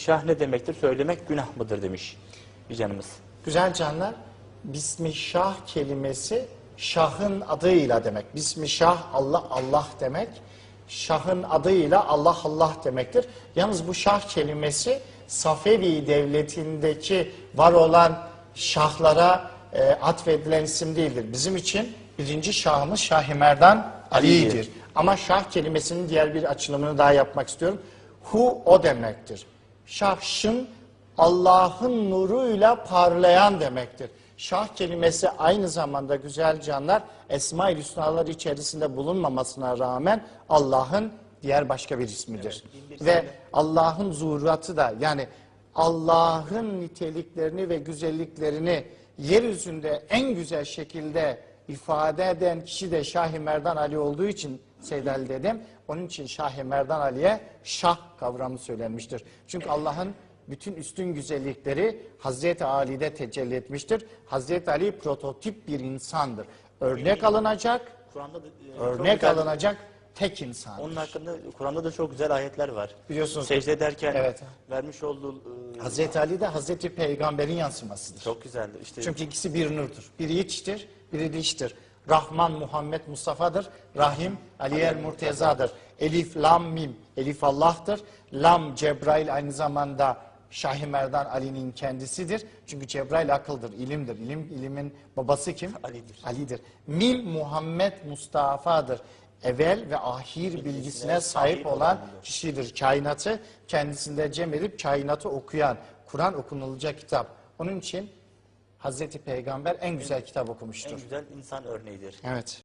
Bismillah ne demektir? Söylemek günah mıdır demiş bir canımız. Güzel canlar, Bismillah kelimesi Şah'ın adıyla demek. Bismillah Allah Allah demek. Şah'ın adıyla Allah Allah demektir. Yalnız bu Şah kelimesi Safevi devletindeki var olan şahlara e, atfedilen isim değildir. Bizim için birinci şahımız Şahimerdan Ali'dir. Ali'dir. Ama şah kelimesinin diğer bir açılımını daha yapmak istiyorum. Hu o demektir. Şahşın Allah'ın nuruyla parlayan demektir. Şah kelimesi aynı zamanda güzel canlar Esma-i Hüsnalar içerisinde bulunmamasına rağmen Allah'ın diğer başka bir ismidir. Ve Allah'ın zuhuratı da yani Allah'ın niteliklerini ve güzelliklerini yeryüzünde en güzel şekilde ifade eden kişi de Şah-ı Merdan Ali olduğu için Seyyid Ali dedem onun için Şah-ı Merdan Ali'ye şah kavramı söylenmiştir. Çünkü Allah'ın bütün üstün güzellikleri Hazreti Ali'de tecelli etmiştir. Hazreti Ali prototip bir insandır. Örnek alınacak, Kur'an'da da, e, çok örnek güzel- alınacak tek insan. Onun hakkında Kur'an'da da çok güzel ayetler var. Biliyorsunuz. Secde ederken Evet. vermiş olduğu e, Hazreti Ali de Hazreti Peygamber'in yansımasıdır. çok güzeldi. İşte Çünkü ikisi bir nurdur. Biri içtir, biri diştir. Rahman Muhammed Mustafa'dır. Rahim Ali el Murteza'dır. Elif Lam Mim. Elif Allah'tır. Lam Cebrail aynı zamanda Şah-ı Merdan Ali'nin kendisidir. Çünkü Cebrail akıldır, ilimdir. İlim, ilimin babası kim? Ali'dir. Ali'dir. Mim Muhammed Mustafa'dır. Evvel ve ahir bilgisine sahip olan kişidir. Kainatı kendisinde cem edip kainatı okuyan, Kur'an okunulacak kitap. Onun için Hazreti Peygamber en güzel kitap en okumuştur. güzel insan örneğidir. Evet.